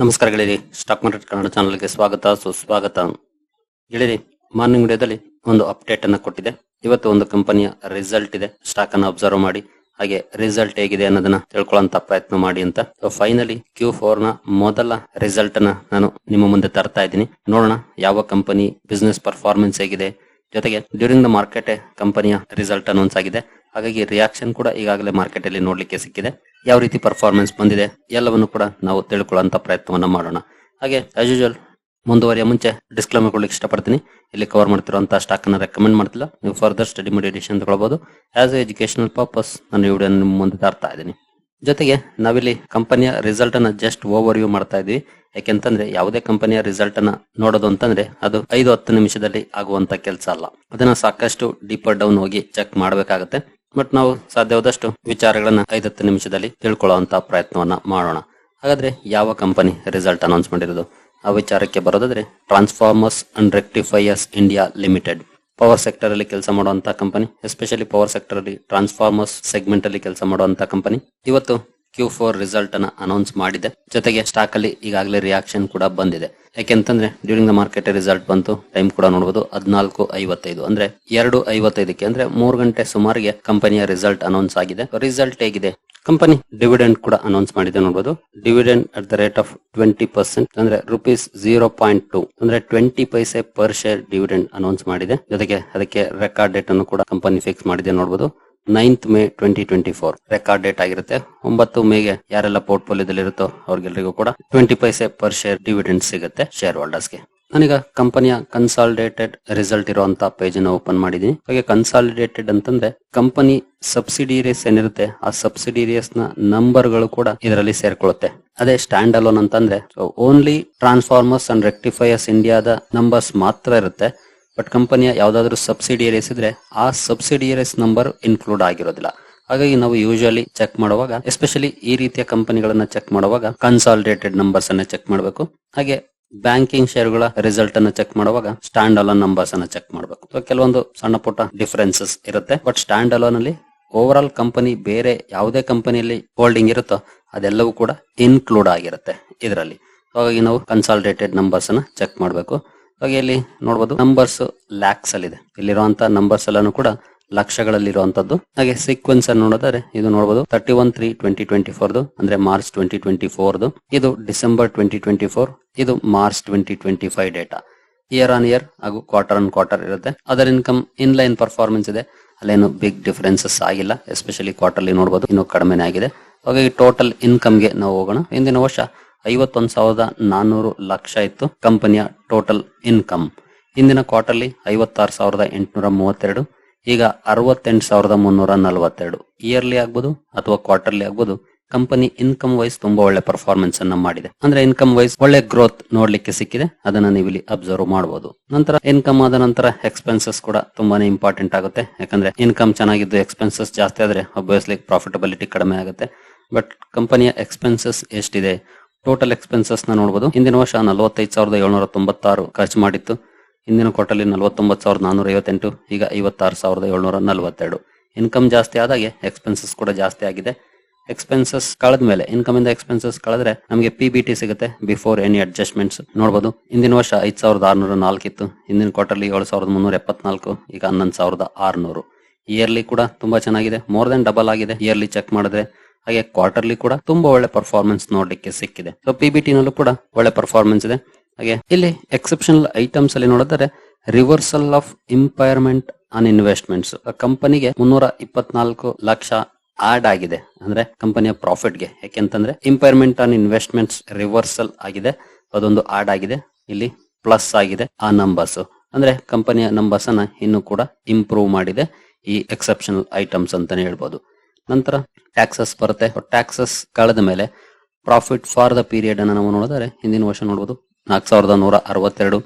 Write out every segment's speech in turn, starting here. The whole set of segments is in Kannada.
ನಮಸ್ಕಾರ ಗೆಳೆಯರಿ. ಸ್ಟಾಕ್ ಮಾರ್ಕೆಟ್ ಕನ್ನಡ ಚಾನಲ್ಗೆ ಸ್ವಾಗತ, ಸುಸ್ವಾಗತ. ಗೆಳೆಯರಿ, ಮಾರ್ನಿಂಗ್ ವಿಡಿಯೋದಲ್ಲಿ ಒಂದು ಅಪ್ಡೇಟ್ ಅನ್ನ ಕೊಟ್ಟಿದೆ. ಇವತ್ತು ಒಂದು ಕಂಪನಿಯ ರಿಸಲ್ಟ್ ಇದೆ. ಸ್ಟಾಕ್ ಅನ್ನು ಅಬ್ಸರ್ವ್ ಮಾಡಿ, ಹಾಗೆ ರಿಸಲ್ಟ್ ಹೇಗಿದೆ ಅನ್ನೋದನ್ನ ತಿಳ್ಕೊಳ್ಳೋಂತ ಪ್ರಯತ್ನ ಮಾಡಿ ಅಂತ. ಫೈನಲಿ ಕ್ಯೂ ಫೋರ್ನ ಮೊದಲ ರಿಸಲ್ಟ್ ಅನ್ನ ನಾನು ನಿಮ್ಮ ಮುಂದೆ ತರ್ತಾ ಇದ್ದೀನಿ. ನೋಡೋಣ ಯಾವ ಕಂಪನಿ ಬಿಸ್ನೆಸ್ ಪರ್ಫಾರ್ಮೆನ್ಸ್ ಹೇಗಿದೆ. ಜೊತೆಗೆ ಡ್ಯೂರಿಂಗ್ ದ ಮಾರ್ಕೆಟ್ ಕಂಪನಿಯ ರಿಸಲ್ಟ್ ಅನೌನ್ಸ್ ಆಗಿದೆ. ಹಾಗಾಗಿ ರಿಯಾಕ್ಷನ್ ಕೂಡ ಈಗಾಗಲೇ ಮಾರ್ಕೆಟ್ ಅಲ್ಲಿ ನೋಡ್ಲಿಕ್ಕೆ ಸಿಕ್ಕಿದೆ. ಯಾವ ರೀತಿ ಪರ್ಫಾರ್ಮೆನ್ಸ್ ಬಂದಿದೆ ಎಲ್ಲವನ್ನು ಕೂಡ ನಾವು ತಿಳ್ಕೊಳ್ಳುವಂತ ಪ್ರಯತ್ನವನ್ನ ಮಾಡೋಣ. ಹಾಗೆ ಆಸ್ ಯೂಶುವಲ್ ಮುಂದುವರಿಯ ಮುಂಚೆ ಡಿಸ್ಕ್ಲೇಮರ್ ಕೊಡ್ಲಿಕ್ಕೆ ಇಷ್ಟಪಡ್ತೀನಿ. ಇಲ್ಲಿ ಕವರ್ ಮಾಡ್ತಿರುವಂತಹ ಸ್ಟಾಕ್ ಅನ್ನ ರೆಕಮೆಂಡ್ ಮಾಡ್ತಿಲ್ಲ. ನೀವು ಫರ್ದರ್ ಸ್ಟಡಿ ಮಾಡಿ ಎಡಿಷನ್ ತಗೊಳ್ಬಹುದು. ಆಸ್ ಎ ಎಜುಕೇಶನಲ್ ಪರ್ಪಸ್ ನಾನು ಈ ವಿಡಿಯೋ ನಿಮ್ಮ ಮುಂದೆ ತರ್ತಾ ಇದ್ದೀನಿ. ಜೊತೆಗೆ, ನಾವಿಲ್ಲಿ ಕಂಪನಿಯ ರಿಸಲ್ಟ್ ಅನ್ನ ಜಸ್ಟ್ ಓವರ್ ವ್ಯೂ ಮಾಡ್ತಾ ಇದ್ವಿ ಯಾಕೆಂತಂದ್ರೆ, ಯಾವುದೇ ಕಂಪನಿಯ ರಿಸಲ್ಟ್ ಅನ್ನ ನೋಡೋದು ಅಂತಂದ್ರೆ, ಅದು ಐದು ಹತ್ತು ನಿಮಿಷದಲ್ಲಿ ಆಗುವಂತ ಕೆಲಸ ಅಲ್ಲ. ಅದನ್ನ ಸಾಕಷ್ಟು ಡೀಪರ್ ಡೌನ್ ಹೋಗಿ ಚೆಕ್ ಮಾಡಬೇಕಾಗತ್ತೆ. ಬಟ್ ನಾವು ಸಾಧ್ಯವಾದಷ್ಟು ವಿಚಾರಗಳನ್ನ ಐದತ್ತು ನಿಮಿಷದಲ್ಲಿ ತಿಳ್ಕೊಳ್ಳುವಂತ ಪ್ರಯತ್ನವನ್ನ ಮಾಡೋಣ. ಹಾಗಾದ್ರೆ ಯಾವ ಕಂಪನಿ ರಿಸಲ್ಟ್ ಅನೌನ್ಸ್ ಮಾಡಿರೋದು? ಆ ವಿಚಾರಕ್ಕೆ ಬರೋದಾದ್ರೆ transformers and rectifiers India limited power sector ಅಲ್ಲಿ ಕೆಲಸ ಮಾಡುವಂತಹ ಕಂಪನಿ ಎಸ್ಪೆಷಲಿ ಪವರ್ ಸೆಕ್ಟರ್ ಅಲ್ಲಿ ಟ್ರಾನ್ಸ್ಫಾರ್ಮರ್ಸ್ ಸೆಗ್ಮೆಂಟ್ ಅಲ್ಲಿ ಕೆಲಸ ಮಾಡುವಂತಹ ಕಂಪನಿ ಇವತ್ತು ಕ್ಯೂ ಫೋರ್ ರಿಸಲ್ಟ್ ಅನ್ನ ಅನೌನ್ಸ್ ಮಾಡಿದೆ. ಜೊತೆಗೆ ಸ್ಟಾಕ್ ಅಲ್ಲಿ ಈಗಾಗಲೇ ರಿಯಾಕ್ಷನ್ ಕೂಡ ಬಂದಿದೆ. ಯಾಕೆಂತಂದ್ರೆ ಡ್ಯೂರಿಂಗ್ ದ ಮಾರ್ಕೆಟ್ ರಿಸಲ್ಟ್ ಬಂತು ಟೈಮ್ ಕೂಡ ನೋಡಬಹುದು ಹದಿನಾಲ್ಕು ಐವತ್ತೈದು. ಅಂದ್ರೆ, ಎರಡು ಐವತ್ತೈದಕ್ಕೆ, ಅಂದ್ರೆ, ಮೂರು ಗಂಟೆ ಸುಮಾರಿಗೆ ಕಂಪನಿಯ ರಿಸಲ್ಟ್ ಅನೌನ್ಸ್ ಆಗಿದೆ. ರಿಸಲ್ಟ್ ಹೇಗಿದೆ? ಕಂಪನಿ ಡಿವಿಡೆಂಡ್ ಕೂಡ ಅನೌನ್ಸ್ ಮಾಡಿದೆ ನೋಡಬಹುದು dividend at the rate of twenty percent ಅಂದ್ರೆ ರುಪೀಸ್ ಜೀರೋ ಪಾಯಿಂಟ್ ಟು ಅಂದ್ರೆ twenty paise per share dividend announce ಮಾಡಿದೆ. ಜೊತೆಗೆ, ಅದಕ್ಕೆ ರೆಕಾರ್ಡ್ ಡೇಟ್ ಅನ್ನು ಕೂಡ ಕಂಪನಿ ಫಿಕ್ಸ್ ಮಾಡಿದೆ ನೋಡಬಹುದು ninth May twenty twenty four record date ಆಗಿರುತ್ತೆ. ಒಂಬತ್ತು ಮೇಗೆ ಯಾರೆಲ್ಲ ಪೋರ್ಟ್ಫೋಲಿಯೋದಲ್ಲಿ ಇರುತ್ತೋ ಅವ್ರಿಗೆಲ್ಲರಿಗೂ ಕೂಡ twenty paise per share dividend ಸಿಗುತ್ತೆ ಶೇರ್ ಹೋಲ್ಡರ್ಸ್ಗೆ ನಾನೀಗ ಕಂಪನಿಯ ಕನ್ಸಾಲಿಡೇಟೆಡ್ ರಿಸಲ್ಟ್ ಇರುವಂತ ಪೇಜ್ನ ಓಪನ್ ಮಾಡಿದೀನಿ. ಹಾಗೆ ಕನ್ಸಾಲಿಡೇಟೆಡ್ ಅಂತಂದ್ರೆ ಕಂಪನಿ ಸಬ್ಸಿಡಿಯರೀಸ್ ಏನಿರುತ್ತೆ, ಆ ಸಬ್ಸಿಡಿರಿಯಸ್ನ ನಂಬರ್ಗಳು ಕೂಡ ಇದರಲ್ಲಿ ಸೇರ್ಕೊಳ್ಳುತ್ತೆ. ಅದೇ ಸ್ಟ್ಯಾಂಡ್ ಅಲೋನ್ ಅಂತಂದ್ರೆ ಓನ್ಲಿ ಟ್ರಾನ್ಸ್ಫಾರ್ಮರ್ಸ್ ಅಂಡ್ ರೆಕ್ಟಿಫೈಯರ್ಸ್ ಇಂಡಿಯಾದ ನಂಬರ್ಸ್ ಮಾತ್ರ ಇರುತ್ತೆ. ಬಟ್ ಕಂಪನಿಯ ಯಾವ್ದಾದ್ರು ಸಬ್ಸಿಡಿಯರೀಸ್ ಇದ್ರೆ ಆ ಸಬ್ಸಿಡಿಯರೀಸ್ ನಂಬರ್ ಇನ್ಕ್ಲೂಡ್ ಆಗಿರೋದಿಲ್ಲ. ಹಾಗಾಗಿ ನಾವು ಯೂಶಲಿ ಚೆಕ್ ಮಾಡುವಾಗ ಎಸ್ಪೆಷಲಿ ಈ ರೀತಿಯ ಕಂಪನಿಗಳನ್ನ ಚೆಕ್ ಮಾಡುವಾಗ ಕನ್ಸಾಲಿಡೇಟೆಡ್ ನಂಬರ್ಸ್ ಅನ್ನ ಚೆಕ್ ಮಾಡಬೇಕು. ಹಾಗೆ ಬ್ಯಾಂಕಿಂಗ್ ಶೇರ್ಗಳ ರಿಸಲ್ಟ್ ಅನ್ನ ಚೆಕ್ ಮಾಡುವಾಗ ಸ್ಟ್ಯಾಂಡ್ ಅಲೋನ್ ನಂಬರ್ಸ್ ಅನ್ನ ಚೆಕ್ ಮಾಡಬೇಕು. ಕೆಲವೊಂದು ಸಣ್ಣ ಪುಟ್ಟ ಡಿಫರೆನ್ಸಸ್ ಇರುತ್ತೆ. ಬಟ್ ಸ್ಟ್ಯಾಂಡ್ ಅಲೋನ್ ಅಲ್ಲಿ ಓವರ್ ಆಲ್ ಕಂಪನಿ ಬೇರೆ ಯಾವುದೇ ಕಂಪನಿಯಲ್ಲಿ ಹೋಲ್ಡಿಂಗ್ ಇರುತ್ತೋ ಅದೆಲ್ಲವೂ ಕೂಡ ಇನ್ಕ್ಲೂಡ್ ಆಗಿರುತ್ತೆ ಇದರಲ್ಲಿ. ಹಾಗಾಗಿ ನಾವು ಕನ್ಸಾಲಿಡೇಟೆಡ್ ನಂಬರ್ಸ್ ಅನ್ನ ಚೆಕ್ ಮಾಡಬೇಕು. ಹಾಗೆ ಇಲ್ಲಿ ನೋಡಬಹುದು ನಂಬರ್ಸ್ ಲ್ಯಾಕ್ಸ್ ಅಲ್ಲಿ ಇದೆ ಇಲ್ಲಿರುವಂತ ನಂಬರ್ಸ್ ಎಲ್ಲಾನು ಕೂಡ ಲಕ್ಷಗಳಲ್ಲಿ ಇರುವಂತದ್ದು ಹಾಗೆ ಸೀಕ್ವೆನ್ಸ್ ಅನ್ನು ನೋಡಿದರೆ ಇದು ನೋಡಬಹುದು thirty one three twenty twenty ಫೋರ್ದು ಅಂದ್ರೆ ಮಾರ್ಚ್ ಟ್ವೆಂಟಿ ಟ್ವೆಂಟಿ ಫೋರ್ದು ಇದು ಡಿಸೆಂಬರ್ ಟ್ವೆಂಟಿ ಟ್ವೆಂಟಿ ಫೋರ್ ಇದು March twenty twenty five data year on year ಹಾಗೂ ಕ್ವಾರ್ಟರ್ ಆನ್ ಕ್ವಾರ್ಟರ್ ಇರುತ್ತೆ. ಅದರ ಇನ್ಕಮ್ ಇನ್ ಲೈನ್ ಪರ್ಫಾರ್ಮೆನ್ಸ್ ಇದೆ. ಅಲ್ಲೇನು ಬಿಗ್ ಡಿಫರೆನ್ಸಸ್ ಆಗಿಲ್ಲ. ಎಸ್ಪೆಷಲಿ ಕ್ವಾರ್ಟರ್ಲಿ ನೋಡಬಹುದು ಇನ್ನು ಕಡಿಮೆ ಆಗಿದೆ. ಹಾಗಾಗಿ ಟೋಟಲ್ ಇನ್ಕಮ್ಗೆ ನಾವು ಹೋಗೋಣ. ಹಿಂದಿನ ವರ್ಷ ಐವತ್ತೊಂದು ಸಾವಿರದ ನಾನ್ನೂರು ಲಕ್ಷ ಇತ್ತು. ಕಂಪನಿಯ ಟೋಟಲ್ ಇನ್ಕಮ್ ಹಿಂದಿನ ಕ್ವಾರ್ಟರ್ಲಿ ಐವತ್ತಾರು ಸಾವಿರದ ಎಂಟುನೂರ ಮೂವತ್ತೆರಡು, ಈಗ ಅರವತ್ತೆಂಟು ಸಾವಿರದ ಮುನ್ನೂರ ನಲವತ್ತೆರಡು. ಇಯರ್ಲಿ ಆಗ್ಬೋದು ಅಥವಾ ಕ್ವಾರ್ಟರ್ಲಿ ಆಗ್ಬೋದು ಕಂಪನಿ ಇನ್ಕಮ್ ವೈಸ್ ತುಂಬಾ ಒಳ್ಳೆ ಪರ್ಫಾರ್ಮೆನ್ಸ್ ಅನ್ನ ಮಾಡಿದೆ. ಅಂದ್ರೆ ಇನ್ಕಮ್ ವೈಸ್ ಒಳ್ಳೆ ಗ್ರೋತ್ ನೋಡ್ಲಿಕ್ಕೆ ಸಿಕ್ಕಿದೆ, ಅದನ್ನ ನೀವು ಇಲ್ಲಿ ಅಬ್ಸರ್ವ್ ಮಾಡಬಹುದು ನಂತರ ಇನ್ಕಮ್ ಆದ ನಂತರ ಎಕ್ಸ್ಪೆನ್ಸಸ್ ಕೂಡ ತುಂಬಾನೇ ಇಂಪಾರ್ಟೆಂಟ್ ಆಗುತ್ತೆ. ಯಾಕಂದ್ರೆ ಇನ್ಕಮ್ ಚೆನ್ನಾಗಿದ್ದು ಎಕ್ಸ್ಪೆನ್ಸಸ್ ಜಾಸ್ತಿ ಆದ್ರೆ ಅಬ್ವಿಯಸ್ಲಿ ಪ್ರಾಫಿಟಬಿಲಿಟಿ ಕಡಿಮೆ ಆಗುತ್ತೆ. ಬಟ್ ಕಂಪನಿಯ ಎಕ್ಸ್ಪೆನ್ಸಸ್ ಎಷ್ಟಿದೆ? ಟೋಟಲ್ ಎಕ್ಸ್ಪೆನ್ಸಸ್ನ ನೋಡಬಹುದು ಹಿಂದಿನ ವರ್ಷ ನಲವತ್ತೈದು ಸಾವಿರದ ಏಳ್ನೂರ ತೊಂಬತ್ತಾರು ಖರ್ಚು ಮಾಡಿತ್ತು. ಹಿಂದಿನ ಕ್ವಾರ್ಟರ್ಲಿ ನಲವತ್ತೊಂಬತ್ತು ಸಾವಿರದ ನಾನೂರ ಐವತ್ತೆಂಟು, ಈಗ ಐವತ್ತಾರು ಸಾವಿರದ ಏಳ್ನೂರ ನಲವತ್ತೆರಡು. ಇನ್ಕಮ್ ಜಾಸ್ತಿ ಆದಾಗೆ ಎಕ್ಸ್ಪೆನ್ಸಸ್ ಕೂಡ ಜಾಸ್ತಿ ಆಗಿದೆ. ಎಕ್ಸ್ಪೆನ್ಸಸ್ ಕಳೆದ ಮೇಲೆ ಇನ್ಕಮ್ ಇಂದ ಎಕ್ಸ್ಪೆನ್ಸಸ್ ಕಳೆದ್ರೆ ನಮಗೆ ಪಿ ಬಿ ಟಿ ಸಿಗುತ್ತೆ ಬಿಫೋರ್ ಎನಿ ಅಡ್ಜಸ್ಟ್ಮೆಂಟ್ಸ್ ನೋಡಬಹುದು ಹಿಂದಿನ ವರ್ಷ ಐದು ಸಾವಿರದ ಆರ್ನೂರ ನಾಲ್ಕು ಇತ್ತು, ಹಿಂದಿನ ಕ್ವಾರ್ಟರ್ಲಿ ಏಳು ಸಾವಿರದ ಮುನ್ನೂರ ಎಪ್ಪತ್ನಾಲ್ಕು, ಈಗ ಹನ್ನೊಂದು ಸಾವಿರದ ಆರ್ನೂರು. ಇಯರ್ಲಿ ಕೂಡ ತುಂಬಾ ಚೆನ್ನಾಗಿದೆ ಮೋರ್ ದೆನ್ ಡಬಲ್ ಆಗಿದೆ. ಇಯರ್ಲಿ ಚೆಕ್ ಮಾಡಿದ್ರೆ ಹಾಗೆ ಕ್ವಾರ್ಟರ್ಲಿ ಕೂಡ ತುಂಬಾ ಒಳ್ಳೆ ಪರ್ಫಾರ್ಮೆನ್ಸ್ ನೋಡ್ಲಿಕ್ಕೆ ಸಿಕ್ಕಿದೆ. ಸೊ ಪಿ ಬಿ ನಲ್ಲೂ ಕೂಡ ಒಳ್ಳೆ ಪರ್ಫಾರ್ಮೆನ್ಸ್ ಇದೆ. ಹಾಗೆ ಇಲ್ಲಿ ಎಕ್ಸೆಪ್ಷನಲ್ ಐಟಮ್ಸ್ ಅಲ್ಲಿ ನೋಡಿದರೆ reversal of impairment on investments ಕಂಪನಿಗೆ ಮುನ್ನೂರ ಇಪ್ಪತ್ನಾಲ್ಕು ಲಕ್ಷ ಆಡ್ ಆಗಿದೆ. ಅಂದ್ರೆ ಕಂಪನಿಯ ಪ್ರಾಫಿಟ್ಗೆ ಯಾಕೆಂತಂದ್ರೆ ಇಂಪೈರ್ಮೆಂಟ್ ಆನ್ ಇನ್ವೆಸ್ಟ್ಮೆಂಟ್ಸ್ ರಿವರ್ಸಲ್ ಆಗಿದೆ. ಅದೊಂದು ಆಡ್ ಆಗಿದೆ. ಇಲ್ಲಿ ಪ್ಲಸ್ ಆಗಿದೆ ಆ ನಂಬರ್ಸ್ ಅಂದ್ರೆ ಕಂಪನಿಯ ನಂಬರ್ಸ್ ಅನ್ನ ಇನ್ನು ಕೂಡ ಇಂಪ್ರೂವ್ ಮಾಡಿದೆ ಈ ಎಕ್ಸೆಪ್ಷನಲ್ ಐಟಮ್ಸ್ ಅಂತಾನೆ ಹೇಳ್ಬೋದು. ನಂತರ ಟ್ಯಾಕ್ಸಸ್ ಬರುತ್ತೆ. ಟ್ಯಾಕ್ಸಸ್ ಕಳೆದ ಮೇಲೆ ಪ್ರಾಫಿಟ್ ಫಾರ್ ದ ಪೀರಿಯಡ್ ಅನ್ನು ನಾವು ನೋಡಿದರೆ ಹಿಂದಿನ ವರ್ಷ ನೋಡಬಹುದು ನಾಲ್ಕು ಸಾವಿರದ ನೂರ ಅರವತ್ತೆರಡು,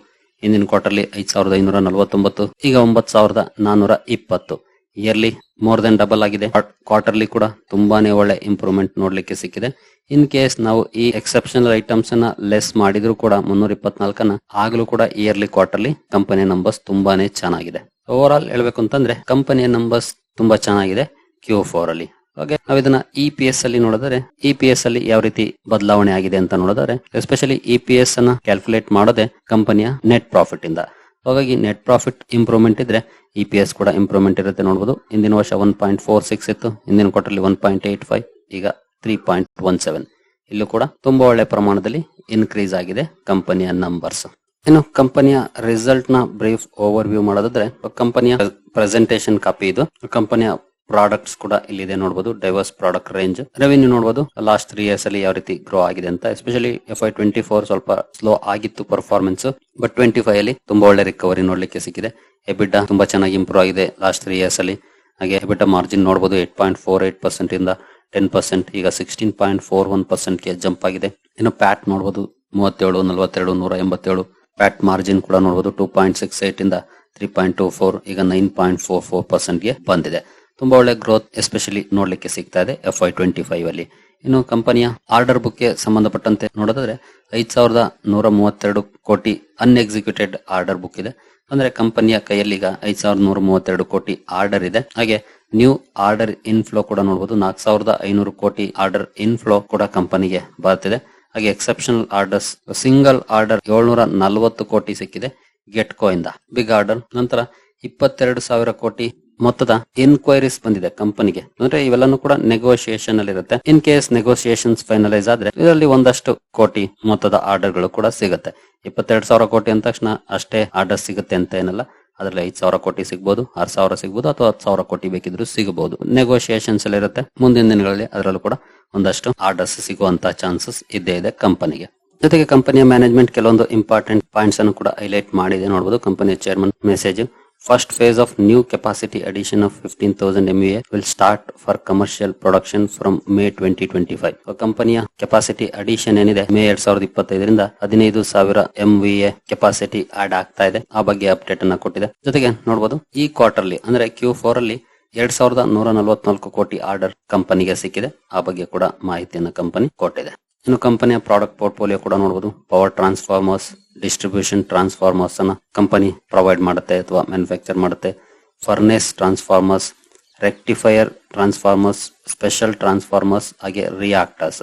ಹಿಂದಿನ ಕ್ವಾರ್ಟರ್ಲಿ ಐದು ಸಾವಿರದ ಐನೂರ ನಲವತ್ತೊಂಬತ್ತು, ಈಗ ಒಂಬತ್ತು ಸಾವಿರದ ನಾನೂರ ಇಪ್ಪತ್ತು. ಇಯರ್ಲಿ ಮೋರ್ ದೆನ್ ಡಬಲ್ ಆಗಿದೆ. ಕ್ವಾರ್ಟರ್ಲಿ ಕೂಡ ತುಂಬಾನೇ ಒಳ್ಳೆ ಇಂಪ್ರೂವ್ಮೆಂಟ್ ನೋಡ್ಲಿಕ್ಕೆ ಸಿಕ್ಕಿದೆ. ಇನ್ ಕೇಸ್ ನಾವು ಈ ಎಕ್ಸೆಪ್ಷನಲ್ ಐಟಮ್ಸ್ ಅನ್ನ ಲೆಸ್ ಮಾಡಿದ್ರು ಕೂಡ ಮುನ್ನೂರ ಇಪ್ಪತ್ನಾಲ್ಕನ್ನ ಆಗಲೂ ಕೂಡ ಇಯರ್ಲಿ ಕ್ವಾರ್ಟರ್ಲಿ ಕಂಪನಿಯ ನಂಬರ್ಸ್ ತುಂಬಾನೇ ಚೆನ್ನಾಗಿದೆ. ಓವರ್ ಆಲ್ ಹೇಳ್ಬೇಕು ಅಂತಂದ್ರೆ ಕಂಪನಿಯ ನಂಬರ್ಸ್ ತುಂಬಾ ಚೆನ್ನಾಗಿದೆ. ಕ್ಯೂ ಫೋರ್ ಅಲ್ಲಿ. ಹಾಗೆ ನಾವು ಇದನ್ನ ಇ ಪಿ ಎಸ್ ಅಲ್ಲಿ ನೋಡಿದ್ರೆ ಇ ಪಿ ಎಸ್ ಅಲ್ಲಿ ಯಾವ ರೀತಿ ಬದಲಾವಣೆ ಆಗಿದೆ ಅಂತ ನೋಡಿದ್ರೆ ಎಸ್ಪೆಷಲಿ ಇ ಪಿ ಎಸ್ ಅನ್ನ ಕ್ಯಾಲ್ಕುಲೇಟ್ ಮಾಡೋದೇ ಕಂಪನಿಯ ನೆಟ್ ಪ್ರಾಫಿಟ್ ಇಂದ. ಹಾಗಾಗಿ ನೆಟ್ ಪ್ರಾಫಿಟ್ ಇಂಪ್ರೂವ್ಮೆಂಟ್ ಇದ್ರೆ ಇ ಪಿ ಎಸ್ ಕೂಡ ಇಂಪ್ರೂವ್ಮೆಂಟ್ ಇರುತ್ತೆ ನೋಡಬಹುದು ಹಿಂದಿನ ವರ್ಷ ಒನ್ ಪಾಯಿಂಟ್ ಫೋರ್ ಸಿಕ್ಸ್ ಇತ್ತು, ಹಿಂದಿನ quarterly one point eight five ಈಗ ತ್ರೀ ಪಾಯಿಂಟ್ ಒನ್ ಸೆವೆನ್ ಇಲ್ಲೂ ಕೂಡ ತುಂಬಾ ಒಳ್ಳೆ ಪ್ರಮಾಣದಲ್ಲಿ ಇನ್ಕ್ರೀಸ್ ಆಗಿದೆ ಕಂಪನಿಯ ನಂಬರ್ಸ್ ಇನ್ನು ಕಂಪನಿಯ ರಿಸಲ್ಟ್ನ ಬ್ರೀಫ್ ಓವರ್ ವ್ಯೂ ಮಾಡೋದಾದ್ರೆ ಕಂಪನಿಯ ಪ್ರೆಸೆಂಟೇಶನ್ ಕಾಪಿ ಇದು. ಕಂಪನಿಯ ಪ್ರಾಡಕ್ಟ್ಸ್ ಕೂಡ ಇಲ್ಲಿದೆ ನೋಡಬಹುದು ಡೈವರ್ಸ್ ಪ್ರಾಡಕ್ಟ್ ರೇಂಜ್ ರೆವೆನ್ಯೂ ನೋಡಬಹುದು ಲಾಸ್ಟ್ ತ್ರೀ ಇಯರ್ಸ್ ಅಲ್ಲಿ ಯಾವ ರೀತಿ ಗ್ರೋ ಆಗಿದೆ ಅಂತ. Especially F Y twenty four ಸ್ವಲ್ಪ ಸ್ಲೋ ಆಗಿತ್ತು ಪರ್ಫಾರ್ಮೆನ್ಸ್ ಬಟ್ ಟ್ವೆಂಟಿ ಫೈವ್ ಅಲ್ಲಿ ತುಂಬಾ ಒಳ್ಳೆ ರಿಕವರಿ ನೋಡ್ಲಿಕ್ಕೆ ಸಿಕ್ಕಿದೆ. ಎಬಿಡ್ ತುಂಬಾ ಚೆನ್ನಾಗಿ ಇಂಪ್ರೂವ್ ಆಗಿದೆ ಲಾಸ್ಟ್ ತ್ರೀ ಇಯರ್ಸ್ ಅಲ್ಲಿ. ಹಾಗೆ ಎಬಿಡ್ಡ ಮಾರ್ಜಿನ್ ನೋಡಬಹುದು eight point four eight percent ಇಂದ ಟೆನ್ ಪರ್ಸೆಂಟ್ ಈಗ ಸಿಕ್ಸ್ಟೀನ್ ಪಾಯಿಂಟ್ ಫೋರ್ ಒನ್ ಪರ್ಸೆಂಟ್ಗೆ ಜಂಪ್ ಆಗಿದೆ. ಇನ್ನು ಪ್ಯಾಟ್ ನೋಡಬಹುದು ಮೂವತ್ತೇಳು, ನಲವತ್ತೆರಡು, ನೂರ ಎಂಬತ್ತೇಳು. ಪ್ಯಾಟ್ ಮಾರ್ಜಿನ್ ಕೂಡ ನೋಡಬಹುದು ಟೂ ಪಾಯಿಂಟ್ ಸಿಕ್ಸ್ ಏಟ್ ಇಂದ ತ್ರೀ ಪಾಯಿಂಟ್ ಟೂ ಫೋರ್ ಈಗ ನೈನ್ ಪಾಯಿಂಟ್ ಫೋರ್ ಫೋರ್ ಪರ್ಸೆಂಟ್ಗೆ ಬಂದಿದೆ. ತುಂಬಾ ಒಳ್ಳೆ ಗ್ರೋತ್ ಎಸ್ಪೆಷಲಿ ನೋಡ್ಲಿಕ್ಕೆ ಸಿಗ್ತಾ ಇದೆ ಎಫ್ ಐ ಟ್ವೆಂಟಿ ಫೈವ್ ಅಲ್ಲಿ. ಇನ್ನು ಕಂಪನಿಯ ಆರ್ಡರ್ ಬುಕ್ಗೆ ಸಂಬಂಧಪಟ್ಟಂತೆ ನೋಡೋದಾದ್ರೆ ಐದ್ ಸಾವಿರದ ನೂರ ಮೂವತ್ತೆರಡು ಕೋಟಿ ಅನ್ಎಕ್ಸಿಕ್ಯೂಟೆಡ್ ಆರ್ಡರ್ ಬುಕ್ ಇದೆ. ಅಂದ್ರೆ ಕಂಪನಿಯ ಕೈಯಲ್ಲಿ ಈಗ ಐದ್ ಸಾವಿರದ ನೂರ ಮೂವತ್ತೆರಡು ಕೋಟಿ ಆರ್ಡರ್ ಇದೆ. ಹಾಗೆ ನ್ಯೂ ಆರ್ಡರ್ ಇನ್ಫ್ಲೋ ಕೂಡ ನೋಡಬಹುದು ನಾಲ್ಕು ಸಾವಿರದ ಐನೂರು ಕೋಟಿ ಆರ್ಡರ್ ಇನ್ಫ್ಲೋ ಕೂಡ ಕಂಪನಿಗೆ ಬರ್ತಿದೆ ಹಾಗೆ ಎಕ್ಸೆಪ್ಷನಲ್ ಆರ್ಡರ್ಸ್ ಸಿಂಗಲ್ ಆರ್ಡರ್ ಏಳ್ನೂರ ನಲವತ್ತು ಕೋಟಿ ಸಿಕ್ಕಿದೆ ಗೆಟ್ಕೋ ಇಂದ. ಬಿಗ್ ಆರ್ಡರ್ ನಂತರ ಇಪ್ಪತ್ತೆರಡು ಸಾವಿರ ಕೋಟಿ ಮೊತ್ತದ ಎನ್ಕ್ವೈರೀಸ್ ಬಂದಿದೆ ಕಂಪನಿಗೆ. ಅಂದ್ರೆ ಇವೆಲ್ಲನೂ ಕೂಡ ನೆಗೋಸಿಯೇಷನ್ ಅಲ್ಲಿ ಇರುತ್ತೆ. ಇನ್ ಕೇಸ್ ನೆಗೋಸಿಯೇಷನ್ಸ್ ಫೈನಲೈಸ್ ಆದ್ರೆ ಇದರಲ್ಲಿ ಒಂದಷ್ಟು ಕೋಟಿ ಮೊತ್ತದ ಆರ್ಡರ್ಗಳು ಕೂಡ ಸಿಗುತ್ತೆ. ಇಪ್ಪತ್ತೆರಡು ಸಾವಿರ ಕೋಟಿ ಅಂದ ತಕ್ಷಣ ಅಷ್ಟೇ ಆರ್ಡರ್ ಸಿಗುತ್ತೆ ಅಂತ ಏನಲ್ಲ. ಅದರಲ್ಲಿ ಐದ್ ಸಾವಿರ ಕೋಟಿ ಸಿಗ್ಬೋದು, ಆರು ಸಾವಿರ ಸಿಗ್ಬೋದು ಅಥವಾ ಹತ್ತು ಸಾವಿರ ಕೋಟಿ ಬೇಕಿದ್ರು ಸಿಗಬಹುದು. ನೆಗೋಸಿಯೇಷನ್ಸ್ ಅಲ್ಲಿ ಇರುತ್ತೆ. ಮುಂದಿನ ದಿನಗಳಲ್ಲಿ ಅದರಲ್ಲೂ ಕೂಡ ಒಂದಷ್ಟು ಆರ್ಡರ್ಸ್ ಸಿಗುವಂತ ಚಾನ್ಸಸ್ ಇದ್ದೇ ಇದೆ ಕಂಪನಿಗೆ. ಜೊತೆಗೆ ಕಂಪನಿಯ ಮ್ಯಾನೇಜ್ಮೆಂಟ್ ಕೆಲವೊಂದು ಇಂಪಾರ್ಟೆಂಟ್ ಪಾಯಿಂಟ್ಸ್ ಅನ್ನು ಕೂಡ ಹೈಲೈಟ್ ಮಾಡಿದೆ. ನೋಡಬಹುದು ಕಂಪನಿಯ chairman message of new capacity addition of fifteen thousand M will start for commercial production from May twenty twenty five ಕಂಪನಿಯ ಕೆಪಾಸಿಟಿ ಅಡಿಷನ್ ಏನಿದೆ ಮೇ ಎರಡ್ ಸಾವಿರದ ಇಪ್ಪತ್ತೈದರಿಂದ ಹದಿನೈದು ಸಾವಿರ M V A capacity add ಆಗ್ತಾ ಇದೆ. ಆ ಬಗ್ಗೆ ಅಪ್ಡೇಟ್ ಅನ್ನ ಕೊಟ್ಟಿದೆ. ಜೊತೆಗೆ ನೋಡಬಹುದು ಈ ಕ್ವಾರ್ಟರ್ಲಿ ಅಂದ್ರೆ ಕ್ಯೂ ಫೋರ್ ಅಲ್ಲಿ ಎರಡ್ ಸಾವಿರದ ನೂರ ನಲವತ್ನಾಲ್ಕು ಕೋಟಿ ಆರ್ಡರ್ ಕಂಪನಿಗೆ ಸಿಕ್ಕಿದೆ. ಆ ಬಗ್ಗೆ ಕೂಡ ಮಾಹಿತಿಯನ್ನು ಕಂಪನಿ ಕೊಟ್ಟಿದೆ. ಇನ್ನು ಕಂಪನಿಯ ಪ್ರಾಡಕ್ಟ್ ಪೋರ್ಟ್ಫೋಲಿಯೋ ಕೂಡ ನೋಡಬಹುದು ಪವರ್ ಟ್ರಾನ್ಸ್ಫಾರ್ಮರ್ಸ್ ಡಿಸ್ಟ್ರಿಬ್ಯೂಷನ್ ಟ್ರಾನ್ಸ್ಫಾರ್ಮರ್ಸ್ ಅನ್ನ ಕಂಪನಿ ಪ್ರೊವೈಡ್ ಮಾಡುತ್ತೆ ಅಥವಾ ಮ್ಯಾನುಫ್ಯಾಕ್ಚರ್ ಮಾಡುತ್ತೆ. Furnace transformers, rectifier transformers, special transformers, ಹಾಗೆ ರಿಯಾಕ್ಟರ್ಸ್.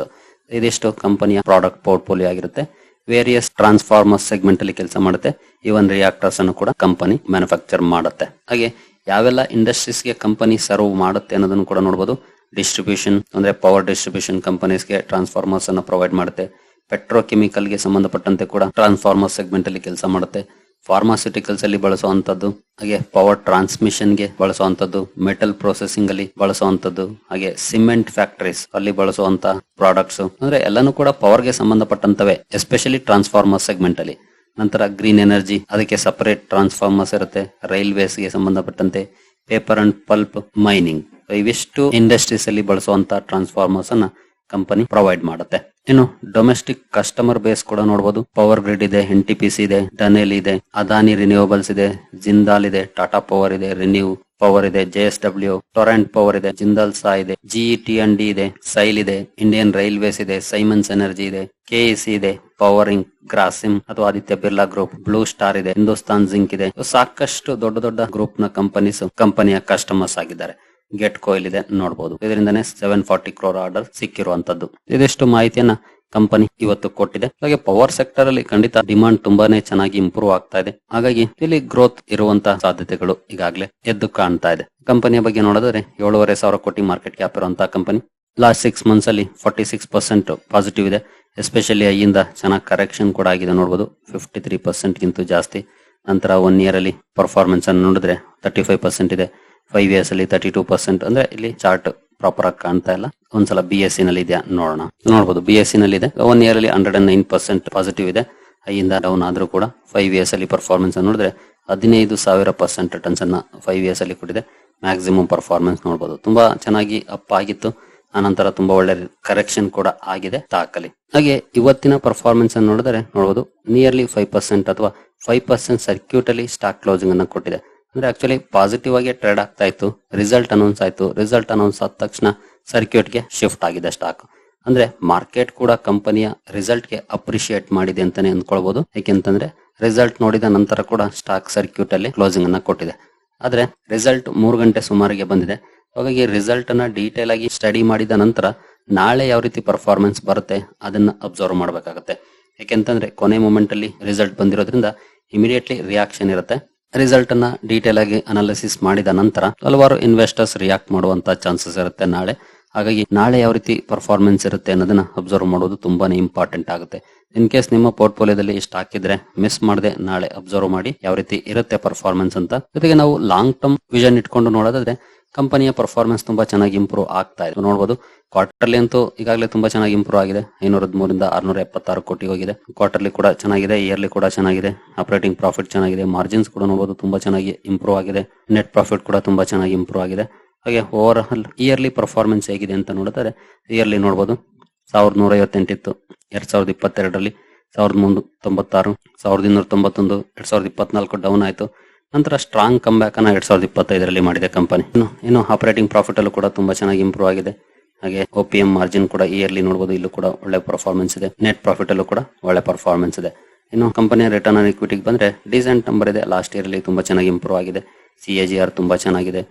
ಇದಿಷ್ಟು ಕಂಪನಿಯ ಪ್ರಾಡಕ್ಟ್ ಪೋರ್ಟ್ಫೋಲಿಯೋ ಆಗಿರುತ್ತೆ. ವೇರಿಯಸ್ ಟ್ರಾನ್ಸ್ಫಾರ್ಮರ್ಸ್ ಸೆಗ್ಮೆಂಟ್ ಅಲ್ಲಿ ಕೆಲಸ ಮಾಡುತ್ತೆ. ಈವನ್ ರಿಯಾಕ್ಟರ್ಸ್ ಅನ್ನು ಕೂಡ ಕಂಪನಿ ಮ್ಯಾನುಫ್ಯಾಕ್ಚರ್ ಮಾಡುತ್ತೆ. ಹಾಗೆ ಯಾವೆಲ್ಲ ಇಂಡಸ್ಟ್ರೀಸ್ಗೆ ಕಂಪನಿ ಸರ್ವ್ ಮಾಡುತ್ತೆ ಅನ್ನೋದನ್ನು ಕೂಡ ನೋಡಬಹುದು ಡಿಸ್ಟ್ರಿಬ್ಯೂಷನ್ ಅಂದ್ರೆ ಪವರ್ ಡಿಸ್ಟ್ರಿಬ್ಯೂಷನ್ ಕಂಪನೀಸ್ಗೆ ಟ್ರಾನ್ಸ್ಫಾರ್ಮರ್ಸ್ ಅನ್ನು ಪ್ರೊವೈಡ್ ಮಾಡುತ್ತೆ. ಪೆಟ್ರೋಕೆಮಿಕಲ್ಗೆ ಸಂಬಂಧಪಟ್ಟಂತೆ ಕೂಡ ಟ್ರಾನ್ಸ್ಫಾರ್ಮರ್ ಸೆಗ್ಮೆಂಟ್ ಅಲ್ಲಿ ಕೆಲಸ ಮಾಡುತ್ತೆ. ಫಾರ್ಮಾಸ್ಯೂಟಿಕಲ್ಸ್ ಅಲ್ಲಿ ಬಳಸುವಂತದ್ದು ಹಾಗೆ ಪವರ್ ಟ್ರಾನ್ಸ್ಮಿಷನ್ಗೆ ಬಳಸುವಂತದ್ದು ಮೆಟಲ್ ಪ್ರೊಸೆಸಿಂಗ್ ಅಲ್ಲಿ ಬಳಸುವಂತದ್ದು ಹಾಗೆ ಸಿಮೆಂಟ್ ಫ್ಯಾಕ್ಟರೀಸ್ ಅಲ್ಲಿ ಬಳಸುವಂತ ಪ್ರಾಡಕ್ಟ್ಸ್. ಅಂದ್ರೆ ಎಲ್ಲಾನು ಕೂಡ ಪವರ್ಗೆ ಸಂಬಂಧಪಟ್ಟಂತವೆ, ಎಸ್ಪೆಷಲಿ ಟ್ರಾನ್ಸ್ಫಾರ್ಮರ್ ಸೆಗ್ಮೆಂಟ್ ಅಲ್ಲಿ ನಂತರ ಗ್ರೀನ್ ಎನರ್ಜಿ, ಅದಕ್ಕೆ ಸಪರೇಟ್ ಟ್ರಾನ್ಸ್ಫಾರ್ಮರ್ಸ್ ಇರುತ್ತೆ ರೈಲ್ವೇಸ್ಗೆ ಸಂಬಂಧಪಟ್ಟಂತೆ. ಪೇಪರ್ ಅಂಡ್ ಪಲ್ಪ್ ಮೈನಿಂಗ್, ಇವಿಷ್ಟು ಇಂಡಸ್ಟ್ರೀಸ್ ಅಲ್ಲಿ ಬಳಸುವಂತ ಟ್ರಾನ್ಸ್ಫಾರ್ಮರ್ಸ್ ಅನ್ನ ಕಂಪನಿ ಪ್ರೊವೈಡ್ ಮಾಡುತ್ತೆ. ಇನ್ನು ಡೊಮೆಸ್ಟಿಕ್ ಕಸ್ಟಮರ್ ಬೇಸ್ ಕೂಡ ನೋಡಬಹುದು ಪವರ್ ಗ್ರಿಡ್ ಇದೆ ಎನ್ ಟಿ ಪಿ ಸಿ ಇದೆ ಡನೆಲ್ ಇದೆ ಅದಾನಿ ರಿನ್ಯೂವಬಲ್ಸ್ ಇದೆ ಜಿಂದಾಲ್ ಇದೆ ಟಾಟಾ ಪವರ್ ಇದೆ ರಿನ್ಯೂ ಪವರ್ ಇದೆ J S W Torrent power ಇದೆ ಜಿಂದಾಲ್ ಸಾ ಇದೆ ಜಿಇ ಟಿ ಅಂಡ್ ಡಿ ಇದೆ ಸೈಲ್ ಇದೆ ಇಂಡಿಯನ್ ರೈಲ್ವೇಸ್ ಇದೆ ಸೈಮನ್ಸ್ ಎನರ್ಜಿ ಇದೆ ಕೆಇಸಿ ಇದೆ ಪವರಿಂಗ್ ಗ್ರಾಸಿಮ್ ಅಥವಾ Aditya Birla group blue star ಇದೆ ಹಿಂದೂಸ್ತಾನ್ ಜಿಂಕ್ ಇದೆ. ಸಾಕಷ್ಟು ದೊಡ್ಡ ದೊಡ್ಡ ಗ್ರೂಪ್ನ ಕಂಪನೀಸ್ ಕಂಪನಿಯ ಕಸ್ಟಮರ್ಸ್ ಆಗಿದ್ದಾರೆ. ಗೆಟ್ ಕೋಯಿಲ್ ಇದೆ ನೋಡಬಹುದು ಇದರಿಂದನೇ ಸೆವೆನ್ ಫಾರ್ಟಿ ಕ್ರೋರ್ ಆರ್ಡರ್ ಸಿಕ್ಕಿರುವಂತದ್ದು ಇದಿಷ್ಟು ಮಾಹಿತಿಯನ್ನ ಕಂಪನಿ ಇವತ್ತು ಕೊಟ್ಟಿದೆ. ಹಾಗೆ ಪವರ್ ಸೆಕ್ಟರ್ ಅಲ್ಲಿ ಖಂಡಿತ ಡಿಮಾಂಡ್ ತುಂಬಾನೇ ಚೆನ್ನಾಗಿ ಇಂಪ್ರೂವ್ ಆಗ್ತಾ ಇದೆ. ಹಾಗಾಗಿ ಇಲ್ಲಿ ಗ್ರೋತ್ ಇರುವಂತಹ ಸಾಧ್ಯತೆಗಳು ಈಗಾಗಲೇ ಎದ್ದು ಕಾಣ್ತಾ ಇದೆ. ಕಂಪನಿಯ ಬಗ್ಗೆ ನೋಡಿದ್ರೆ ಏಳುವರೆ ಸಾವಿರ ಕೋಟಿ ಮಾರ್ಕೆಟ್ ಕ್ಯಾಪ್ ಇರುವಂತಹ ಕಂಪನಿ ಲಾಸ್ಟ್ ಸಿಕ್ಸ್ ಮಂತ್ಸ್ ಅಲ್ಲಿ ಫಾರ್ಟಿ ಸಿಕ್ಸ್ ಪರ್ಸೆಂಟ್ ಪಾಸಿಟಿವ್ ಇದೆ. ಎಸ್ಪೆಷಲಿ ಐಯಿಂದ ಚೆನ್ನಾಗಿ ಕರೆಕ್ಷನ್ ಕೂಡ ಆಗಿದೆ ನೋಡಬಹುದು ಫಿಫ್ಟಿ ತ್ರೀ ಪರ್ಸೆಂಟ್ ಗಿಂತ ಜಾಸ್ತಿ. ನಂತರ ಒನ್ ಇಯರ್ ಅಲ್ಲಿ ಪರ್ಫಾರ್ಮೆನ್ಸ್ ಅನ್ನು ನೋಡಿದ್ರೆ ತರ್ಟಿ ಫೈವ್ ಪರ್ಸೆಂಟ್ ಇದೆ. ಫೈವ್ ಇಯರ್ಸ್ ಅಲ್ಲಿ ತರ್ಟಿ ಟೂ ಪರ್ಸೆಂಟ್ ಅಂದ್ರೆ ಇಲ್ಲಿ ಚಾರ್ಟ್ ಪ್ರಾಪರ್ ಆಗಿ ಕಾಣ್ತಾ ಇಲ್ಲ. ಒಂದ್ಸಲ ಬಿ ಎಸ್ ಸಿ ನಲ್ಲಿ ಇದೆಯಾ? ನೋಡೋಣ. ನೋಡಬಹುದು ಬಿ ಎಸ್ ಸಿ ನಲ್ಲಿ ಇದೆ. ಒನ್ ಇಯರ್ ಅಲ್ಲಿ hundred and nine percent positive ಇದೆ. ಐಯಿಂದ ಡೌನ್ ಆದ್ರೂ ಕೂಡ ಫೈವ್ ಇಯರ್ಸ್ ಅಲ್ಲಿ ಪರ್ಫಾರ್ಮೆನ್ಸ್ ನೋಡಿದ್ರೆ ಹದಿನೈದು ಸಾವಿರ ಪರ್ಸೆಂಟ್ ರಿಟರ್ನ್ಸ್ ಅನ್ನ ಫೈವ್ ಇಯರ್ಸ್ ಅಲ್ಲಿ ಕೊಟ್ಟಿದೆ. ಮ್ಯಾಕ್ಸಿಮಮ್ ಪರ್ಫಾರ್ಮೆನ್ಸ್ ನೋಡಬಹುದು ತುಂಬಾ ಚೆನ್ನಾಗಿ ಅಪ್ ಆಗಿತ್ತು. ಆನಂತರ ತುಂಬಾ ಒಳ್ಳೆ ಕರೆಕ್ಷನ್ ಕೂಡ ಆಗಿದೆ ತಾಕಲಿ ಹಾಗೆ ಇವತ್ತಿನ ಪರ್ಫಾರ್ಮೆನ್ಸ್ ಅನ್ನು ನೋಡಿದ್ರೆ ನೋಡಬಹುದು ನಿಯರ್ಲಿ ಫೈವ್ ಪರ್ಸೆಂಟ್ ಅಥವಾ ಫೈವ್ ಪರ್ಸೆಂಟ್ ಸರ್ಕ್ಯೂಟ್ ಅಲ್ಲಿ ಸ್ಟಾಕ್ ಕ್ಲೋಸಿಂಗ್ ಅನ್ನ ಕೊಟ್ಟಿದೆ. ಅಂದ್ರೆ ಆಕ್ಚುಲಿ ಪಾಸಿಟಿವ್ ಆಗಿ ಟ್ರೇಡ್ ಆಗ್ತಾ ಇತ್ತು. ರಿಸಲ್ಟ್ ಅನೌನ್ಸ್ ಆಯ್ತು. ರಿಸಲ್ಟ್ ಅನೌನ್ಸ್ ಆದ ತಕ್ಷಣ ಸರ್ಕ್ಯೂಟ್ಗೆ ಶಿಫ್ಟ್ ಆಗಿದೆ ಸ್ಟಾಕ್ ಅಂದ್ರೆ ಮಾರ್ಕೆಟ್ ಕೂಡ ಕಂಪನಿಯ ರಿಸಲ್ಟ್ಗೆ ಅಪ್ರಿಶಿಯೇಟ್ ಮಾಡಿದೆ ಅಂತಾನೆ ಅಂದ್ಕೊಳ್ಬಹುದು ಯಾಕೆಂತಂದ್ರೆ ರಿಸಲ್ಟ್ ನೋಡಿದ ನಂತರ ಕೂಡ ಸ್ಟಾಕ್ ಸರ್ಕ್ಯೂಟ್ ಅಲ್ಲಿ ಕ್ಲೋಸಿಂಗ್ ಅನ್ನ ಕೊಟ್ಟಿದೆ. ಆದ್ರೆ ರಿಸಲ್ಟ್ ಮೂರು ಗಂಟೆ ಸುಮಾರಿಗೆ ಬಂದಿದೆ. ಹಾಗಾಗಿ ರಿಸಲ್ಟ್ ಅನ್ನ ಡೀಟೇಲ್ ಆಗಿ ಸ್ಟಡಿ ಮಾಡಿದ ನಂತರ ನಾಳೆ ಯಾವ ರೀತಿ ಪರ್ಫಾರ್ಮೆನ್ಸ್ ಬರುತ್ತೆ ಅದನ್ನ ಅಬ್ಸರ್ವ್ ಮಾಡಬೇಕಾಗುತ್ತೆ. ಯಾಕೆಂತಂದ್ರೆ ಕೊನೆ ಮೂಮೆಂಟ್ ಅಲ್ಲಿ ರಿಸಲ್ಟ್ ಬಂದಿರೋದ್ರಿಂದ ಇಮಿಡಿಯೇಟ್ಲಿ ರಿಯಾಕ್ಷನ್ ಇರುತ್ತೆ. ರಿಸಲ್ಟ್ ಅನ್ನ ಡೀಟೇಲ್ ಆಗಿ ಅನಾಲಿಸಿಸ್ ಮಾಡಿದ ನಂತರ ಹಲವಾರು ಇನ್ವೆಸ್ಟರ್ಸ್ ರಿಯಾಕ್ಟ್ ಮಾಡುವಂತ ಚಾನ್ಸಸ್ ಇರುತ್ತೆ ನಾಳೆ. ಹಾಗಾಗಿ ನಾಳೆ ಯಾವ ರೀತಿ ಪರ್ಫಾರ್ಮೆನ್ಸ್ ಇರುತ್ತೆ ಅನ್ನೋದನ್ನ ಅಬ್ಸರ್ವ್ ಮಾಡೋದು ತುಂಬಾನೇ ಇಂಪಾರ್ಟೆಂಟ್ ಆಗುತ್ತೆ. ಇನ್ ಕೇಸ್ ನಿಮ್ಮ ಪೋರ್ಟ್ಫೋಲಿಯೋದಲ್ಲಿ ಸ್ಟಾಕ್ ಇದ್ರೆ ಮಿಸ್ ಮಾಡದೆ ನಾಳೆ ಅಬ್ಸರ್ವ್ ಮಾಡಿ ಯಾವ ರೀತಿ ಇರುತ್ತೆ ಪರ್ಫಾರ್ಮೆನ್ಸ್ ಅಂತ. ಜೊತೆಗೆ ನಾವು ಲಾಂಗ್ ಟರ್ಮ್ ವಿಷನ್ ಇಟ್ಕೊಂಡು ನೋಡೋದಾದ್ರೆ ಕಂಪನಿಯ ಪರ್ಫಾರ್ಮೆನ್ಸ್ ತುಂಬಾ ಚೆನ್ನಾಗಿ ಇಂಪ್ರೂವ್ ಆಗ್ತಾ ಇದೆ. ನೋಡಬಹುದು ಕ್ವಾರ್ಟರ್ಲಿ ಅಂತೂ ಈಗಾಗಲೇ ತುಂಬಾ ಚೆನ್ನಾಗಿ ಇಂಪ್ರೂವ್ ಆಗಿದೆ. ಐನೂರ ಹದಿಮೂರಿಂದ ಆರ್ನೂರ ಎಪ್ಪತ್ತಾರು ಕೋಟಿ ಹೋಗಿದೆ. ಕ್ವಾರ್ಟರ್ಲಿ ಕೂಡ ಚೆನ್ನಾಗಿದೆ ಇಯರ್ಲಿ ಕೂಡ ಚೆನ್ನಾಗಿದೆ. ಆಪರೇಟಿಂಗ್ ಪ್ರಾಫಿಟ್ ಚೆನ್ನಾಗಿದೆ. ಮಾರ್ಜಿನ್ಸ್ ಕೂಡ ನೋಡಬಹುದು ತುಂಬಾ ಚೆನ್ನಾಗಿ ಇಂಪ್ರೂವ್ ಆಗಿದೆ. ನೆಟ್ ಪ್ರಾಫಿಟ್ ಕೂಡ ತುಂಬಾ ಚೆನ್ನಾಗಿ ಇಂಪ್ರೂವ್ ಆಗಿದೆ. ಹಾಗೆ ಓವರ್ ಆಲ್ ಇಯರ್ಲಿ ಪರ್ಫಾರ್ಮೆನ್ಸ್ ಹೇಗಿದೆ ಅಂತ ನೋಡಿದ್ರೆ ಇಯರ್ಲಿ ನೋಡಬಹುದು ಸಾವಿರದ ನೂರ ಐವತ್ತೆಂಟಿತ್ತು ಎರಡ್ ಸಾವಿರದ ಇಪ್ಪತ್ತೆರಡರಲ್ಲಿ. ಸಾವಿರದ ಮುನ್ನೂರ ತೊಂಬತ್ತಾರು ಸಾವಿರದ ಇನ್ನೂರ ತೊಂಬತ್ತೊಂದು ಎರಡ್ ಸಾವಿರದ ಇಪ್ಪತ್ನಾಲ್ಕು ಡೌನ್ ಆಯ್ತು. ನಂತರ ಸ್ಟ್ರಾಂಗ್ ಕಮ್ ಬ್ಯಾಕ್ ಅನ್ನ ಎರಡ್ ಸಾವಿರದ ಇಪ್ಪತ್ತೈದರಲ್ಲಿ ಮಾಡಿದೆ ಕಂಪನಿ ಇನ್ನು ಇನ್ನು ಆಪರೇಟಿಂಗ್ ಪ್ರಾಫಿಟ್ ಅಲ್ಲೂ ಕೂಡ ತುಂಬಾ ಚೆನ್ನಾಗಿ ಇಂಪ್ರೂವ್ ಆಗಿದೆ. ಹಾಗೆ ಒ ಪಿ ಎಂ ಮಾರ್ಜಿನ್ ಕೂಡ ಇಯರ್ಲಿ ನೋಡಬಹುದು ಇಲ್ಲೂ ಕೂಡ ಒಳ್ಳೆ ಪರ್ಫಾರ್ಮೆನ್ಸ್ ಇದೆ. ನೆಟ್ ಪ್ರಾಫಿಟ್ ಅಲ್ಲೂ ಕೂಡ ಒಳ್ಳೆ ಪರ್ಫಾರ್ಮೆನ್ಸ್ ಇದೆ. ಇನ್ನು ಕಂಪನಿಯ ರಿಟರ್ನ್ ಆನ್ ಇಕ್ವಿಟಿಗೆ ಬಂದ್ರೆ ಡೀಸೆಂಟ್ ನಂಬರ್ ಇದೆ. ಲಾಸ್ಟ್ ಇಯರ್ ಅಲ್ಲಿ ತುಂಬಾ ಚೆನ್ನಾಗಿ ಇಂಪ್ರೂವ್ ಆಗಿದೆ. ಸಿ ಎ ಜಿ ಆರ್ ತುಂಬಾ ಚೆನ್ನಾಗಿದೆ.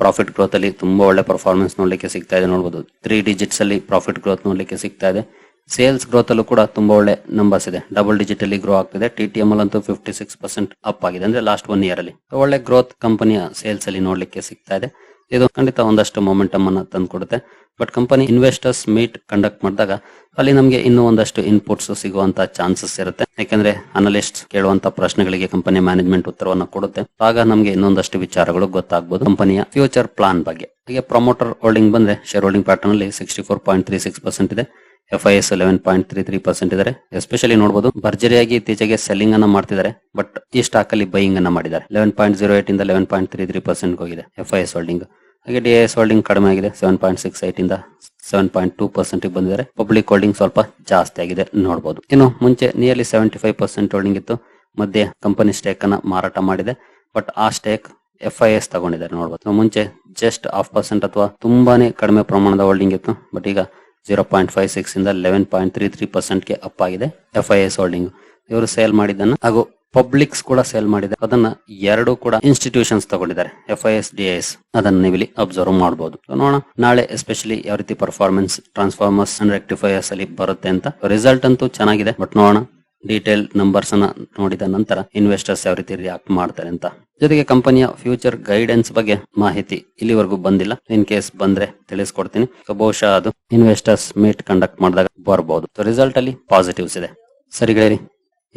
ಪ್ರಾಫಿಟ್ ಗ್ರೋತ್ ಅಲ್ಲಿ ತುಂಬಾ ಒಳ್ಳೆ ಪರ್ಫಾರ್ಮೆನ್ಸ್ ನೋಡಲಿಕ್ಕೆ ಸಿಗ್ತಾ ಇದೆ ನೋಡಬಹುದು ತ್ರೀ ಡಿಜಿಟ್ಸ್ ಅಲ್ಲಿ ಪ್ರಾಫಿಟ್ ಗ್ರೋತ್ ನೋಡಲಿಕ್ಕೆ ಸಿಗ್ತಾ ಇದೆ. ಸೇಲ್ಸ್ ಗ್ರೋತ್ ಅಲ್ಲೂ ಕೂಡ ತುಂಬಾ ಒಳ್ಳೆ ನಂಬರ್ಸ್ ಇದೆ. ಡಬಲ್ ಡಿಜಿಟ್ ಅಲ್ಲಿ ಗ್ರೋ ಆಗ್ತಿದೆ. ಟಿ ಟಿ ಎಂ ಅಂತೂ ಫಿಫ್ಟಿ ಸಿಕ್ಸ್ ಪರ್ಸೆಂಟ್ ಅಪ್ ಆಗಿದೆ. ಅಂದ್ರೆ ಲಾಸ್ಟ್ ಒನ್ ಇಯರ್ ಅಲ್ಲಿ. ಒಳ್ಳೆ ಗ್ರೋತ್ ಕಂಪನಿಯ ಸೇಲ್ಸ್ ಅಲ್ಲಿ ನೋಡ್ಲಿಕ್ಕೆ ಸಿಗ್ತಾ ಇದೆ. ಇದು ಖಂಡಿತ ಒಂದಷ್ಟು ಮೊಮೆಂಟಮ್ ಅನ್ನ ತಂದ್ಕೊಡುತ್ತೆ. But company investors meet conduct ಮಾಡಿದಾಗ ಅಲ್ಲಿ ನಮಗೆ ಇನ್ನೂ ಒಂದಷ್ಟು ಇನ್ಪುಟ್ಸ್ ಸಿಗುವಂತ ಚಾನ್ಸಸ್ ಇರುತ್ತೆ. ಯಾಕಂದ್ರೆ ಅನಲಿಸ್ಟ್ ಕೇಳುವಂತ ಪ್ರಶ್ನೆಗಳಿಗೆ ಕಂಪನಿ ಮ್ಯಾನೇಜ್ಮೆಂಟ್ ಉತ್ತರವನ್ನು ಕೊಡುತ್ತೆ. ಆಗ ನಮಗೆ ಇನ್ನೊಂದಷ್ಟು ವಿಚಾರಗಳು ಗೊತ್ತಾಗಬಹುದು ಕಂಪನಿಯ ಫ್ಯೂಚರ್ ಪ್ಲಾನ್ ಬಗ್ಗೆ. ಹಾಗೆ ಪ್ರಮೋಟರ್ ಹೋಲ್ಡಿಂಗ್ ಬಂದ್ರೆ ಶೇರ್ ಹೋಲ್ಡಿಂಗ್ ಪ್ಯಾಟರ್ನ್ ಅಲ್ಲಿ sixty four point three six percent ಇದೆ. F I S eleven point three three percent ಇದ್ದಾರೆ ಎಸ್ಪೆಷಲಿ ನೋಡಬಹುದು ಭರ್ಜರಿಯಾಗಿ ಇತ್ತೀಚೆಗೆ ಸೆಲ್ಲಿಂಗ್ ಅನ್ನ ಮಾಡ್ತಿದ್ದಾರೆ ಬಟ್ ಈ ಸ್ಟಾಕ್ ಅಲ್ಲಿ ಬೈಯಿಂಗ್ ಅನ್ನ ಮಾಡಿದ್ದಾರೆ. ಲೆವೆನ್ ಪಾಯಿಂಟ್ ಜೀರೋ ಏಟ್ ಇಂದ eleven point three three percent ಹೋಗಿದೆ ಎಫ್ ಐ ಎಸ್ ಹೋಲ್ಡಿಂಗ್ ಹಾಗೆ ಡಿ ಎಸ್ ಹೋಲ್ಡಿಂಗ್ ಕಡಿಮೆ ಆಗಿದೆ ಸೆವೆನ್ ಪಾಯಿಂಟ್ ಸಿಕ್ಸ್ ಏಟ್ ಇಂದ ಸೆವೆನ್ ಪಾಯಿಂಟ್ ಟೂ ಪರ್ಸೆಂಟ್ ಬಂದಿದ್ದಾರೆ. ಪಬ್ಲಿಕ್ ಹೋಲ್ಡಿಂಗ್ ಸ್ವಲ್ಪ ಜಾಸ್ತಿ ಆಗಿದೆ ನೋಡಬಹುದು ಇನ್ನು ಮುಂಚೆ nearly seventy five percent holding ಇತ್ತು. ಮಧ್ಯೆ ಕಂಪನಿ ಸ್ಟೇಕ್ ಅನ್ನ ಮಾರಾಟ ಮಾಡಿದೆ ಬಟ್ ಆ ಸ್ಟೇಕ್ ಎಫ್ ಐ ಎಸ್ ತಗೊಂಡಿದ್ದಾರೆ ನೋಡಬಹುದು ಮುಂಚೆ ಜಸ್ಟ್ ಹಾಫ್ ಪರ್ಸೆಂಟ್ ಅಥವಾ ತುಂಬಾನೇ ಕಡಿಮೆ ಪ್ರಮಾಣದ ಹೋಲ್ಡಿಂಗ್ ಇತ್ತು ಬಟ್ ಈಗ ಜೀರೋ ಪಾಯಿಂಟ್ ಫೈವ್ ಸಿಕ್ಸ್ ಇಂದ ಲೆವೆನ್ ಪಾಯಿಂಟ್ ತ್ರೀ ತ್ರೀ ಪರ್ಸೆಂಟ್ಗೆ ಅಪ್ ಆಗಿದೆ. ಎಫ್ ಐ ಎಸ್ ಹೋಲ್ಡಿಂಗ್ ಇವರು ಸೇಲ್ ಮಾಡಿದ್ದನ್ನ ಹಾಗೂ ಪಬ್ಲಿಕ್ಸ್ ಕೂಡ ಸೇಲ್ ಮಾಡಿದೆ ಅದನ್ನ ಎರಡು ಕೂಡ ಇನ್ಸ್ಟಿಟ್ಯೂಷನ್ಸ್ ತಗೊಂಡಿದ್ದಾರೆ. F I S D S ಅದನ್ನ ನೀವು ಇಲ್ಲಿ ಅಬ್ಸರ್ವ್ ಮಾಡಬಹುದು ನೋಡೋಣ. ನಾಳೆ ಎಸ್ಪೆಷಲಿ ಯಾವ ರೀತಿ ಪರ್ಫಾರ್ಮೆನ್ಸ್ ಟ್ರಾನ್ಸ್ಫಾರ್ಮರ್ಸ್ ಅಂಡ್ ರೆಕ್ಟಿಫೈಯರ್ಸ್ ಅಲ್ಲಿ ಬರುತ್ತೆ ಅಂತ. ರಿಸಲ್ಟ್ ಅಂತೂ ಚೆನ್ನಾಗಿದೆ. ಬಟ್ ನೋಡೋಣ. ಡೀಟೇಲ್ ನಂಬರ್ಸ್ ಅನ್ನ ನೋಡಿದ ನಂತರ ಇನ್ವೆಸ್ಟರ್ಸ್ ಯಾವ ರೀತಿ ರಿಯಾಕ್ಟ್ ಮಾಡ್ತಾರೆ ಅಂತ. ಜೊತೆಗೆ ಕಂಪನಿಯ ಫ್ಯೂಚರ್ ಗೈಡೆನ್ಸ್ ಬಗ್ಗೆ ಮಾಹಿತಿ ಇಲ್ಲಿವರೆಗೂ ಬಂದಿಲ್ಲ. ಇನ್ ಕೇಸ್ ಬಂದ್ರೆ ತಿಳಿಸ್ಕೊಡ್ತೀನಿ. ಬಹುಶಃ ಅದು ಇನ್ವೆಸ್ಟರ್ಸ್ ಮೀಟ್ ಕಂಡಕ್ಟ್ ಮಾಡಿದಾಗ ಬರಬಹುದು ರಿಸಲ್ಟ್ ಅಲ್ಲಿ ಪಾಸಿಟಿವ್ಸ್ ಇದೆ. ಸರಿ ಗೆಳೆಯರಿ,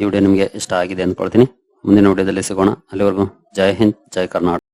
ಈ ವಿಡಿಯೋ ನಿಮಗೆ ಇಷ್ಟ ಆಗಿದೆ ಅಂದ್ಕೊಳ್ತೀನಿ ಮುಂದಿನ ವಿಡಿಯೋದಲ್ಲಿ ಸಿಗೋಣ. ಅಲ್ಲಿವರೆಗೂ ಜೈ ಹಿಂದ್, ಜೈ ಕರ್ನಾಟಕ.